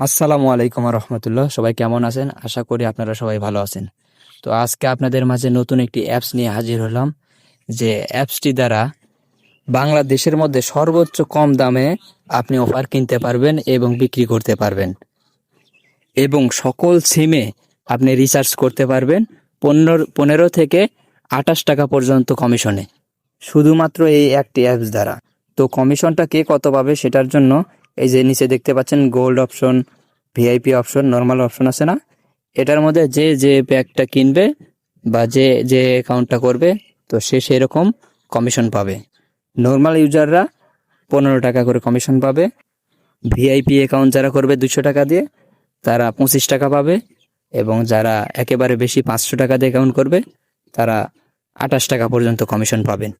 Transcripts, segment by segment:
আসসালামু আলাইকুম রহমতুল্লাহ সবাই কেমন আছেন? আশা করি আপনারা সবাই ভালো আছেন। তো আজকে আপনাদের মাঝে নতুন একটি অ্যাপস নিয়ে হাজির হলাম, যে অ্যাপসটি দ্বারা বাংলাদেশের মধ্যে সর্বোচ্চ কম দামে আপনি অফার কিনতে পারবেন এবং বিক্রি করতে পারবেন। এবং সকল সিমে আপনি রিচার্জ করতে পারবেন পনেরো পনেরো থেকে আঠাশ টাকা পর্যন্ত কমিশনে। শুধুমাত্র এই একটি অ্যাপস দ্বারা। তো কমিশনটা কে কত পাবে সেটার জন্য এই যে নিচে দেখতে পাচ্ছেন gold option VIP option normal option আছে না? এটার মধ্যে যে যে প্যাকটা কিনবে বা যে যে অ্যাকাউন্টটা করবে, তো সে সেরকম কমিশন পাবে। নর্মাল ইউজাররা পনেরো টাকা করে কমিশন পাবে। ভিআইপি অ্যাকাউন্ট যারা করবে দুশো টাকা দিয়ে, তারা পঁচিশ টাকা পাবে এবং যারা একেবারে বেশি পাঁচশো টাকা দিয়ে অ্যাকাউন্ট করবে, তারা আঠাশ টাকা পর্যন্ত কমিশন পাবেন।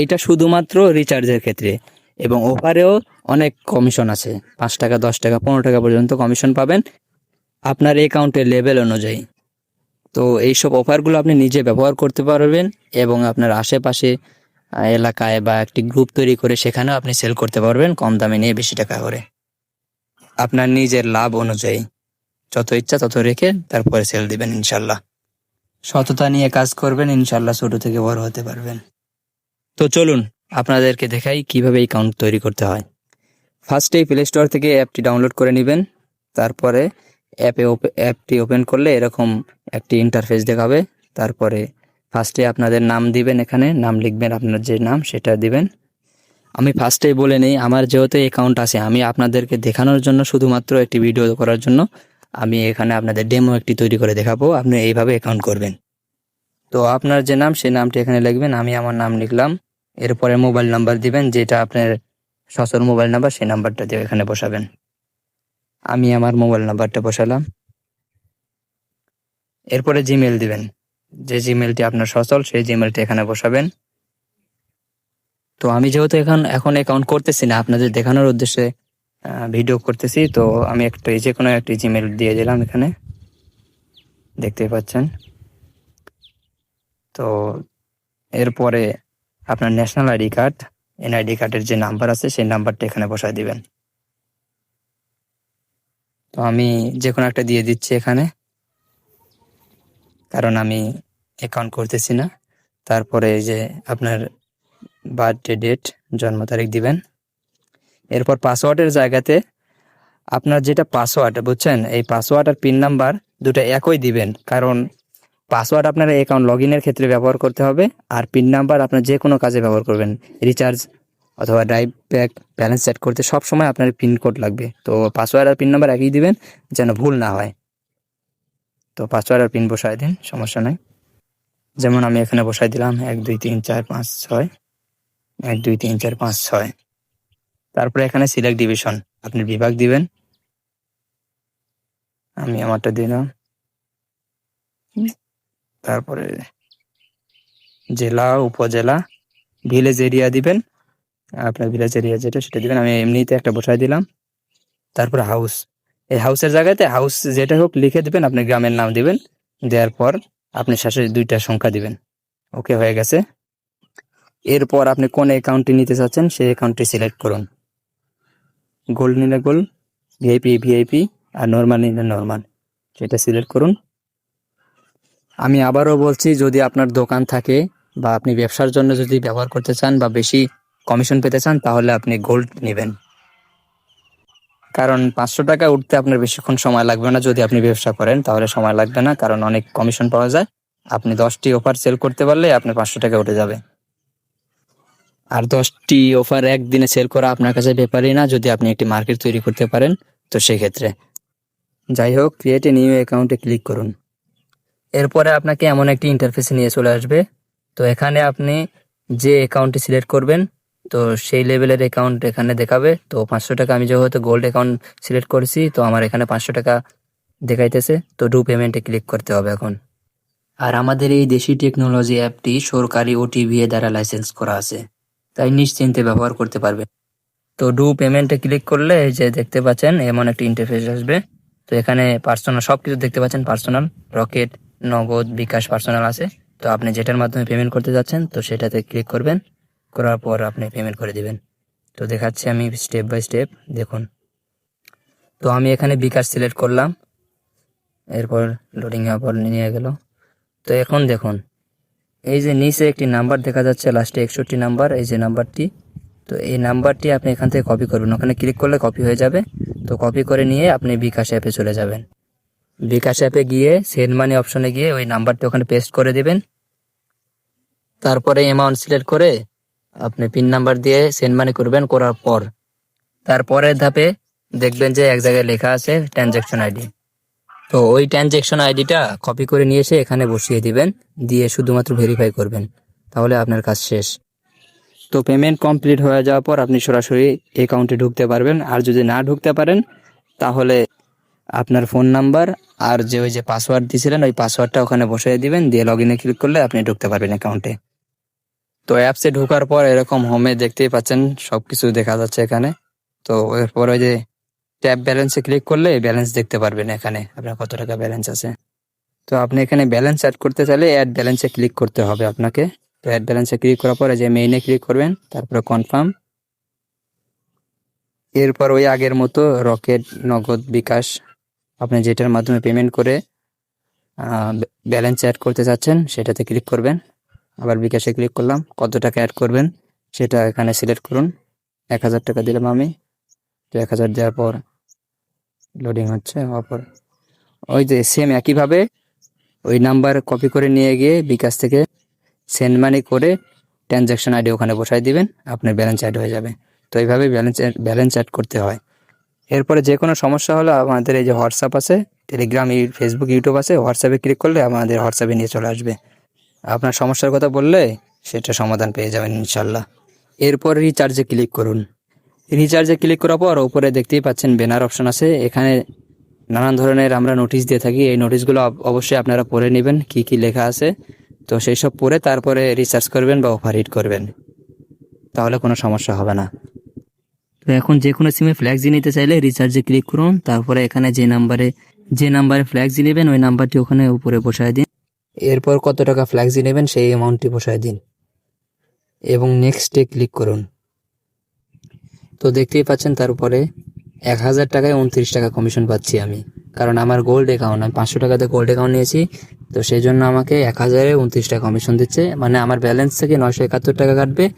এইটা শুধুমাত্র রিচার্জের ক্ষেত্রে। এবং ওপারেও অনেক কমিশন আছে। পাঁচ টাকা, দশ টাকা, পনেরো টাকা পর্যন্ত কমিশন পাবেন। আপনার অ্যাকাউন্টের লেভেল অনুযায়ী। তো এইসব অফারগুলো আপনি নিজে ব্যবহার করতে পারবেন এবং আপনার আশেপাশে এলাকায় বা একটি গ্রুপ তৈরি করে সেখানেও আপনি সেল করতে পারবেন কম দামে নিয়ে বেশি টাকা করে। আপনার নিজের লাভ অনুযায়ী যত ইচ্ছা তত রেখে তারপরে সেল দিবেন ইনশাল্লাহ সততা নিয়ে কাজ করবেন ইনশাল্লাহ ছোট থেকে বড় হতে পারবেন। তো চলুন আপনাদেরকে দেখাই কীভাবে অ্যাকাউন্ট তৈরি করতে হয়। ফার্স্টেই প্লে স্টোর থেকে অ্যাপটি ডাউনলোড করে নেবেন। তারপরে অ্যাপে অ্যাপটি ওপেন করলে এরকম একটি ইন্টারফেস দেখাবে। তারপরে ফার্স্টে আপনাদের নাম দিবেন এখানে। নাম লিখবেন আপনার যে নাম, সেটা দিবেন। আমি ফার্স্টেই বলে নেই, আমার যেহেতু অ্যাকাউন্ট আছে, আমি আপনাদেরকে দেখানোর জন্য শুধুমাত্র একটি ভিডিও করার জন্য আমি এখানে আপনাদের ডেমো একটি তৈরি করে দেখাবো। আপনি এইভাবে অ্যাকাউন্ট করবেন। তো আপনার যে নাম, সেই নামটি এখানে লিখবেন। আমি আমার নাম লিখলাম। এরপরে মোবাইল নাম্বার দিবেন, যেটা আপনার সচল মোবাইল নাম্বার, সেই নাম্বারটা দিয়ে এখানে বসাবেন। আমি আমার মোবাইল নাম্বারটা বসালাম। এরপরে জিমেল দিবেন। যে জিমেলটি আপনার সচল, সেই জিমেলটি এখানে বসাবেন। তো আমি যেহেতু এখন এখন অ্যাকাউন্ট করতেছি না, আপনাদের দেখানোর উদ্দেশ্যে ভিডিও করতেছি, তো আমি একটা যে কোনো একটি জিমেল দিয়ে দিলাম এখানে। দেখতে পাচ্ছেন। তো এরপরে আপনার ন্যাশনাল আইডি কার্ড এনআইডি কার্ডের যে নাম্বার আছে, সেই নাম্বারটা এখানে বসায় দিবেন। তো আমি যে কোনো একটা দিয়ে দিচ্ছি এখানে। কারণ আমি অ্যাকাউন্ট করতেছি না। তারপরে এই যে আপনার বার্থডে ডেট জন্ম তারিখ দিবেন। এরপর পাসওয়ার্ডের জায়গাতে আপনার যেটা পাসওয়ার্ড বুঝছেন? এই পাসওয়ার্ড আর পিন নাম্বার দুটো একই দিবেন। কারণ পাসওয়ার্ড আপনার অ্যাকাউন্ট লগ ইনের ক্ষেত্রে ব্যবহার করতে হবে আর পিন নাম্বার আপনার যে কোনো কাজে ব্যবহার করবেন। রিচার্জ অথবা ড্রাইভ ব্যাক ব্যালেন্স সেট করতে সব সময় আপনার পিন কোড লাগবে। তো পাসওয়ার্ড আর পিন নাম্বার একই দিবেন, যেন ভুল না হয়। তো পাসওয়ার্ড আর পিন বসায় দিন, সমস্যা নাই। যেমন আমি এখানে বসাই দিলাম, এক, দুই, তিন, চার, পাঁচ, ছয়। এক, দুই, তিন, চার, পাঁচ, ছয়। তারপরে এখানে সিলেক্ট ডিভিশন আপনি বিভাগ দিবেন। আমি আমারটা দিলাম। তারপরে জেলা, উপজেলা ভিলেজ এরিয়া দিবেন। আপনার ভিলেজ এরিয়া যেটা, সেটা দিবেন। আমি এমনিতে একটা বসাই দিলাম। তারপরে হাউস এই হাউসের জায়গাতে হাউস যেটা হোক লিখে দিবেন, আপনি গ্রামের নাম দিবেন। দেওয়ার পর আপনি শেষে দুইটা সংখ্যা দিবেন। ওকে হয়ে গেছে। এরপর আপনি কোন অ্যাকাউন্টটি নিতে চাচ্ছেন, সেই অ্যাকাউন্টটি সিলেক্ট করুন। গোল্ড নিলে গোল্ড ভিআইপি ভিআইপি আর নর্মাল নিলে নর্মাল সেটা সিলেক্ট করুন। আমি আবারও বলছি, যদি আপনার দোকান থাকে বা আপনি ব্যবসার জন্য যদি ব্যবহার করতে চান বা বেশি কমিশন পেতে চান, তাহলে আপনি গোল্ড নেবেন। কারণ পাঁচশো টাকা উঠতে আপনার বেশিক্ষণ সময় লাগবে না যদি আপনি ব্যবসা করেন, তাহলে সময় লাগবে না, কারণ অনেক কমিশন পাওয়া যায়। আপনি দশটি অফার সেল করতে পারলে আপনার পাঁচশো টাকা উঠে যাবে। আর দশটি অফার একদিনে সেল করা আপনার কাছে ব্যাপারই না, যদি আপনি একটি মার্কেট তৈরি করতে পারেন, তো সেক্ষেত্রে। যাই হোক ক্রিয়েট এ নিউ অ্যাকাউন্টে ক্লিক করুন। এরপরে আপনাকে এমন একটি ইন্টারফেসে নিয়ে চলে আসবে। তো এখানে আপনি যে অ্যাকাউন্টটি সিলেক্ট করবেন, তো সেই লেভেলের অ্যাকাউন্ট এখানে দেখাবে। তো পাঁচশো টাকা আমি যেহেতু গোল্ড অ্যাকাউন্ট সিলেক্ট করেছি, তো আমার এখানে পাঁচশো টাকা দেখাইতেছে। তো ডু পেমেন্টে ক্লিক করতে হবে এখন। আর আমাদের এই দেশি টেকনোলজি অ্যাপটি সরকারি ওটিভি এ দ্বারা লাইসেন্স করা আছে। তাই নিশ্চিন্তে ব্যবহার করতে পারবে তো ডু পেমেন্টে ক্লিক করলে যে দেখতে পাচ্ছেন, এমন একটি ইন্টারফেস আসবে। তো এখানে পার্সোনাল সব কিছু দেখতে পাচ্ছেন পার্সোনাল রকেট নগদ বিকাশ পার্সোনাল আছে। তো আপনি যেটার মাধ্যমে পেমেন্ট করতে যাচ্ছেন, তো সেটাতে ক্লিক করবেন। করার পর আপনি পেমেন্ট করে দিবেন। তো দেখাচ্ছি আমি স্টেপ বাই স্টেপ দেখুন। তো আমি এখানে বিকাশ সিলেক্ট করলাম। এরপর লোডিং হওয়ার পর নিয়ে গেল। তো এখন দেখুন, এই যে নিচে একটি নাম্বার দেখা যাচ্ছে লাস্টে একষট্টি নাম্বার এই যে নাম্বারটি তো এই নাম্বারটি আপনি এখান থেকে কপি করবেন। ওখানে ক্লিক করলে কপি হয়ে যাবে। তো কপি করে নিয়ে আপনি বিকাশ অ্যাপে চলে যাবেন। বিকাশ অ্যাপে গিয়ে সেন্ড মানি অপশনে গিয়ে ওই নাম্বারটি ওখানে পেস্ট করে দেবেন। তারপরে অ্যামাউন্ট সিলেক্ট করে আপনি পিন নাম্বার দিয়ে সেন্ড মানি করবেন করার পর। তারপরের ধাপে দেখবেন যে এক জায়গায় লেখা আছে ট্রানজ্যাকশন আইডি তো ওই ট্রানজ্যাকশন আইডিটা কপি করে নিয়ে এসে এখানে বসিয়ে দিবেন, দিয়ে শুধুমাত্র ভেরিফাই করবেন। তাহলে আপনার কাজ শেষ। তো পেমেন্ট কমপ্লিট হয়ে যাওয়ার পর আপনি সরাসরি অ্যাকাউন্টে ঢুকতে পারবেন। আর যদি না ঢুকতে পারেন, তাহলে আপনার ফোন নাম্বার আর যে ওই যে পাসওয়ার্ড দিয়েছিলেন, ওই পাসওয়ার্ডটা ওখানে বসিয়ে দিবেন, দিয়ে লগ ইনে ক্লিক করলে আপনি ঢুকতে পারবেন অ্যাকাউন্টে তো অ্যাপসে ঢোকার পর এরকম হোমে দেখতেই পাচ্ছেন সব কিছু দেখা যাচ্ছে এখানে। তো এরপর ওই যে ট্যাব ব্যালেন্সে ক্লিক করলে ব্যালেন্স দেখতে পারবেন এখানে, আপনার কত টাকা ব্যালেন্স আছে। তো আপনি এখানে ব্যালেন্স অ্যাড করতে চাইলে অ্যাড ব্যালেন্সে ক্লিক করতে হবে আপনাকে। তো অ্যাড ব্যালেন্সে ক্লিক করার পরে যে মেইনে ক্লিক করবেন, তারপরে কনফার্ম এরপর ওই আগের মতো রকেট নগদ, বিকাশ আপনি যেটার মাধ্যমে পেমেন্ট করে ব্যালেন্স অ্যাড করতে চাচ্ছেন, সেটাতে ক্লিক করবেন। আবার বিকাশে ক্লিক করলাম, কত টাকা অ্যাড করবেন, সেটা এখানে সিলেক্ট করুন। এক হাজার টাকা দিলাম আমি। তো এক হাজার দেওয়ার পর লোডিং হচ্ছে, হওয়ার পর ওই যে সেম একইভাবে ওই নাম্বার কপি করে নিয়ে গিয়ে বিকাশ থেকে সেন্ড মানি করে ট্রানজ্যাকশন আইডি ওখানে বসাই দিবেন, আপনার ব্যালেন্স অ্যাড হয়ে যাবে। তো এইভাবে ব্যালেন্স ব্যালেন্স অ্যাড করতে হয়। এরপরে যে কোনো সমস্যা হলে আমাদের এই যে হোয়াটসঅ্যাপ আছে টেলিগ্রাম ফেসবুক ইউটিউব আছে হোয়াটসঅ্যাপে ক্লিক করলে আমাদের হোয়াটসঅ্যাপে নিয়ে চলে আসবে। আপনার সমস্যার কথা বললে সেটা সমাধান পেয়ে যাবেন ইনশাল্লাহ এরপর রিচার্জে ক্লিক করুন। রিচার্জে ক্লিক করার পর উপরে দেখতেই পাচ্ছেন ব্যানার অপশন আছে। এখানে নানান ধরনের আমরা নোটিশ দিয়ে থাকি। এই নোটিশগুলো অবশ্যই আপনারা পড়ে নেবেন, কি কি লেখা আছে। তো সেই সব পড়ে তারপরে রিচার্জ করবেন বা অফার হিট করবেন। তাহলে কোনো সমস্যা হবে না। তো এখন যে কোনো সিমে ফ্ল্যাক্সি নিতে চাইলে রিচার্জে ক্লিক করুন, তারপরে এখানে যে নাম্বারে যে নাম্বারে ফ্ল্যাক্সি নেবেন, ওই নাম্বারটি ওখানে উপরে বসায় দিন। এরপর কত টাকা ফ্ল্যাক্সি নেবেন, সেই অ্যামাউন্টটি বসায় দিন। এবং নেক্সটে ক্লিক করুন। তো দেখতেই পাচ্ছেন তারপরে এক হাজার টাকায় উনত্রিশ টাকা কমিশন পাচ্ছি আমি। কারণ আমার গোল্ড অ্যাকাউন্ট আমি পাঁচশো টাকাতে গোল্ড অ্যাকাউন্ট নিয়েছি। তো সেই জন্য আমাকে এক হাজারে উনত্রিশ টাকা কমিশন দিচ্ছে। মানে আমার ব্যালেন্স থেকে নয়শো একাত্তর টাকা কাটবে,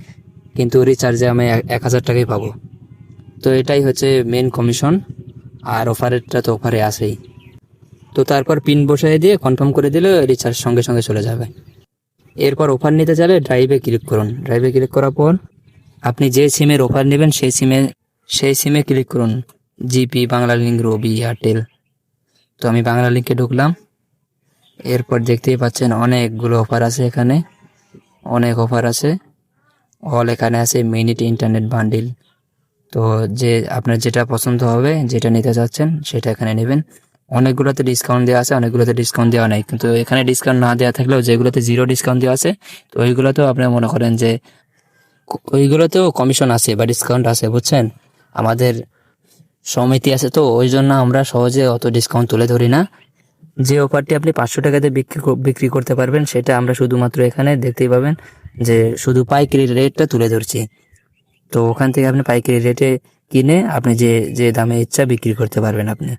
কিন্তু রিচার্জে আমি এক- এক হাজার টাকাই পাবো। তো এটাই হচ্ছে মেন কমিশন আর অফারেরটা তো অফারে আসেই তো তারপর পিন বসাই দিয়ে কনফার্ম করে দিলে রিচার্জ সঙ্গে সঙ্গে চলে যাবে। এরপর অফার নিতে চাইলে ড্রাইভে ক্লিক করুন। ড্রাইভে ক্লিক করার পর আপনি যে সিমের অফার নেবেন সেই সিমে সেই সিমে ক্লিক করুন। জিপি বাংলা লিঙ্ক রবি এয়ারটেল তো আমি বাংলা লিঙ্কে ঢুকলাম। এরপর দেখতেই পাচ্ছেন অনেকগুলো অফার আছে এখানে। অনেক অফার আছে। অল এখানে আছে মিনিট ইন্টারনেট বান্ডিল তো যে আপনার যেটা পছন্দ হবে, যেটা নিতে চাচ্ছেন, সেটা এখানে নেবেন। অনেকগুলোতে ডিসকাউন্ট দেওয়া আছে, অনেকগুলোতে ডিসকাউন্ট দেওয়া নেই। কিন্তু এখানে ডিসকাউন্ট না দেওয়া থাকলেও যেগুলোতে জিরো ডিসকাউন্ট দেওয়া আছে, তো ওইগুলোতেও আপনি মনে করেন যে ওইগুলোতেও কমিশন আছে বা ডিসকাউন্ট আছে, বুঝছেন? আমাদের সমিতি আছে তো ওই জন্য আমরা সহজে অত ডিসকাউন্ট তুলে ধরি না। যে অফারটি আপনি পাঁচশো টাকাতে বিক্রি বিক্রি করতে পারবেন, সেটা আমরা শুধুমাত্র এখানে দেখতেই পাবেন যে শুধু পাইকারি রেটটা তুলে ধরছি। তো ওখান থেকে আপনি পাইকারি রেটে কিনে আপনি যে যে দামে ইচ্ছা বিক্রি করতে পারবেন আপনি।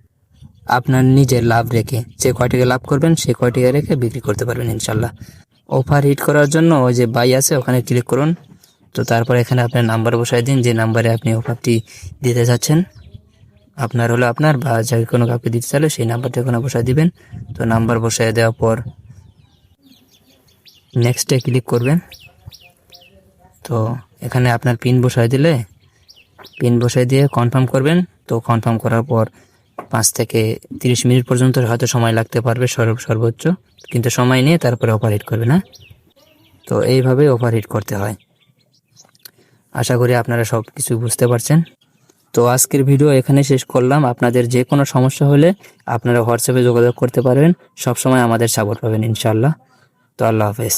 আপনার নিজের লাভ রেখে যে কয় টাকা লাভ করবেন, সে কয় টাকা রেখে বিক্রি করতে পারবেন ইনশাল্লাহ অফার হিট করার জন্য ওই যে বাই আছে, ওখানে ক্লিক করুন। তো তারপর এখানে আপনার নাম্বার বসাই দিন, যে নাম্বারে আপনি অফারটি দিতে চাচ্ছেন আপনার হলো আপনার বা যে কোনো কাউকে দিতে চাইলে সেই নাম্বারটা ওখানে বসাই দিবেন। তো নাম্বার বসাই দেওয়ার পর নেক্সটে ক্লিক করবেন। তো এখানে আপনার পিন বসাই দিলে পিন বসাই দিয়ে কনফার্ম করবেন। তো কনফার্ম করার পর পাঁচ থেকে তিরিশ মিনিট পর্যন্ত হয়তো সময় লাগতে পারবে সর্ব, সর্বোচ্চ। কিন্তু সময় নিয়ে তারপরে অপারেট করবে না তো এইভাবে ওভারহিট করতে হয়। আশা করি আপনারা সব কিছু বুঝতে পারছেন। তো আজকের ভিডিও এখানে শেষ করলাম। আপনাদের যে কোনো সমস্যা হলে আপনারা হোয়াটসঅ্যাপে যোগাযোগ করতে পারবেন। সবসময় আমাদের সাপোর্ট পাবেন ইনশাল্লাহ তো আল্লাহ হাফেজ।